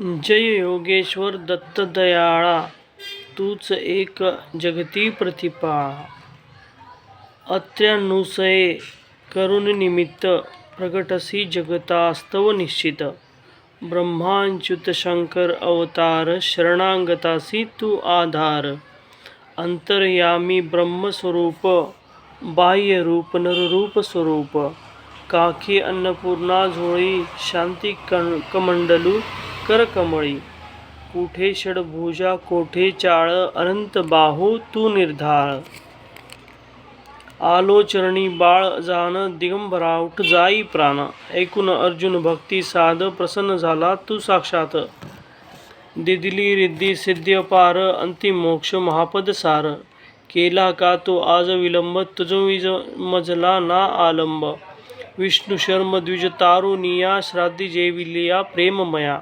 जय योगेश्वर दत्त दयाळा तूच एक जगती प्रतिपाळा अत्र्यानुसये करुणनिमित्त प्रगटसी जगतास्तव निश्चित. ब्रह्माच्युत शंकर अवतार शरणांगतासी तू आधार. अंतर्यामी ब्रह्मस्वरूप बाह्यरूप नररूप स्वरूप. काकी अन्नपूर्णा झोळी शांती कण कमंडलू करकमळी कुठे षडभुजा कोठे चाळ अनंत बाहू तू निर्धाळ. आलोचरणी बाळ जाण दिगंबरा उठ जाई प्राण. ऐकून अर्जुन भक्ती साध प्रसन्न झाला तू साक्षात. दिदिली रिद्धी सिद्धी अपार अंतिम मोक्ष महापद सार. केला का तो आज विलंब तुझ मजला ना आलंब. विष्णू शर्म द्विज तारुनिया श्राद्धी जेविलिया प्रेममया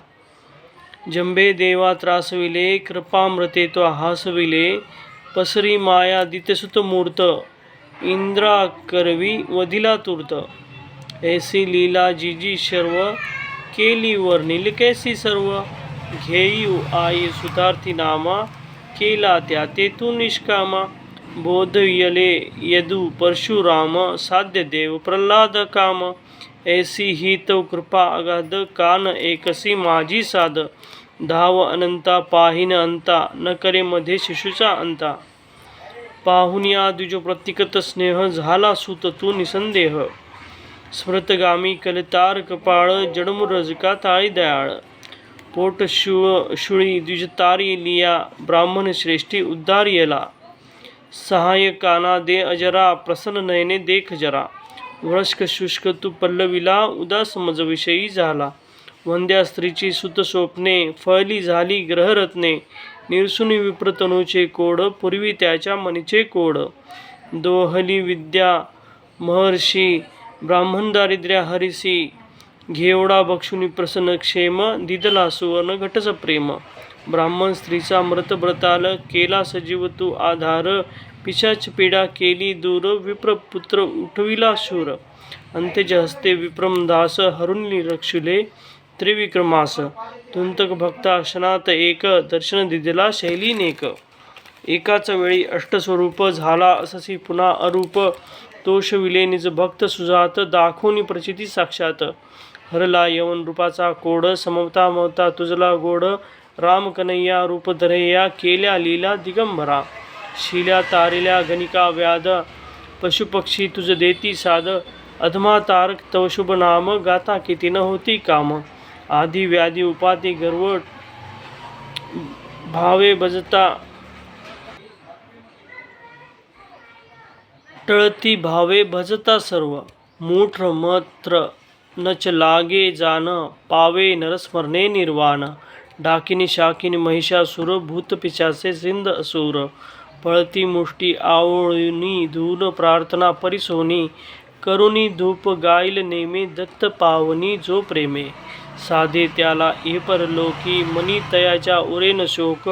जंबे देवा त्रासविले कृपामृते तो हासविले पसरी माया दितसुत मूर्त इंद्रा करवी वधिला तूर्त. ऐसी लीला जीजी सर्व केली वर्णिल कैसी सर्व? घेई आई सुतार्थी नामा केला त्या ते निष्कामा. बोधयले यदु परशुराम साध्य देव प्रल्हाद काम. ऐसी ही तो कृपा अगाध कान एकसी माझी साध. धाव अनंता पाहिन अंता न करे मध्ये शिशूचा अंता. पाहुनिया द्विजो प्रतिकत स्नेह झाला सुत तू निसंदेह. स्मृतगामी कलतार कपाळ जडमुरजका ताळी दयाळ. पोट शुळ शुळी द्विजतारी लिया ब्राह्मण श्रेष्ठी उद्धार येला. सहाय्यकाना दे अजरा प्रसन्न नयने देख जरा. वृष्क शुष्क तू पल्लवीला उदास मजविषयी झाला. वंद्या स्त्रीची सुत स्वप्ने फळली झाली ग्रहरत्ने निरसुनी विप्रतनूचे कोड पूर्वी त्याच्या मनीचे कोड. दोहली विद्या महर्षी ब्राह्मण दारिद्र्या हरिसी घेवडा बक्षुनी प्रसन्न क्षेम दिदला सुवर्ण घटस प्रेम ब्राह्मण स्त्रीचा मृत व्रताल केला सजीव तू आधार पिशाच पीडा केली दूर विप्रपुत्र उठविला शूर. अंत्यज हस्ते विप्रमदास हरुणली रक्षुले त्रिविक्रमास तुंतक भक्ता क्षणात एक दर्शन दिदेला शैलीनेक एकाच वेळी अष्टस्वरूप झाला अससी पुन्हा अरूप तोष विलेनिज भक्त सुजात दाखवून प्रचिती साक्षात. हरला यवन रूपाचा कोड समवता मवता तुझला गोड राम कन्हैया रूप धरैया केल्या लीला दिगंबरा. शिल्या तारिल्या गणिका व्याध पशुपक्षी तुझ देती साध अधमा तारक तव शुभ नाम गाता किती न होती काम. आधी व्याधी उपाधी गर्व भावे भजता टळती भावे भजता सर्व. मूठ मत्र नच लागे जान पावे नरस्मरणे निर्वाण. डाकिनी शाकिनी महिषासुर भूत पिशाचे सिंध असुर. पळती मुष्टी आवळुनी धून प्रार्थना परिसोनी. करुणी धूप गाईल नेमे दत्त पावनी जो प्रेमे. साधे त्याला ए परलोकी मनी तयाच्या उरेन शोक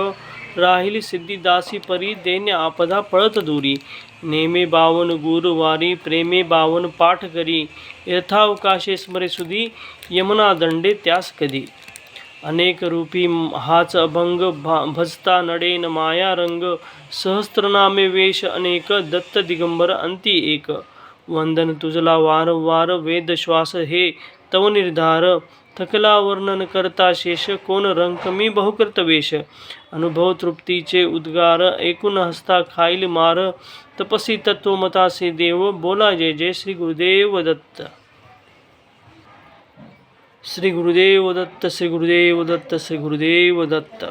राहिली सिद्धिदासी परी देण्या आपदा पळत दूरी. नेमे बावन गुरुवारी प्रेमे बावन पाठ करी. यथावकाशे स्मरे सुधी यमुना दंडे त्यास कधी. अनेक रूपी हाच अभंग भा भजता नडेन माया रंग. सहस्त्रनामे वेश अनेक दत्त दिगंबर अंती एक. वंदन तुझला वारंवार वेद श्वास हे तव निर्धार. थकला वर्णन करता शेष कोण रंक? मी बहुकृत वेश अनुभव तृप्तीचे उद्गार एकूण हस्ता खाईल मार. तपसी तत्वमतासे देव बोला जय जय श्री गुरुदेव दत्त. श्री गुरुदेव दत्त श्री गुरुदेव दत्त श्री गुरुदेव दत्त.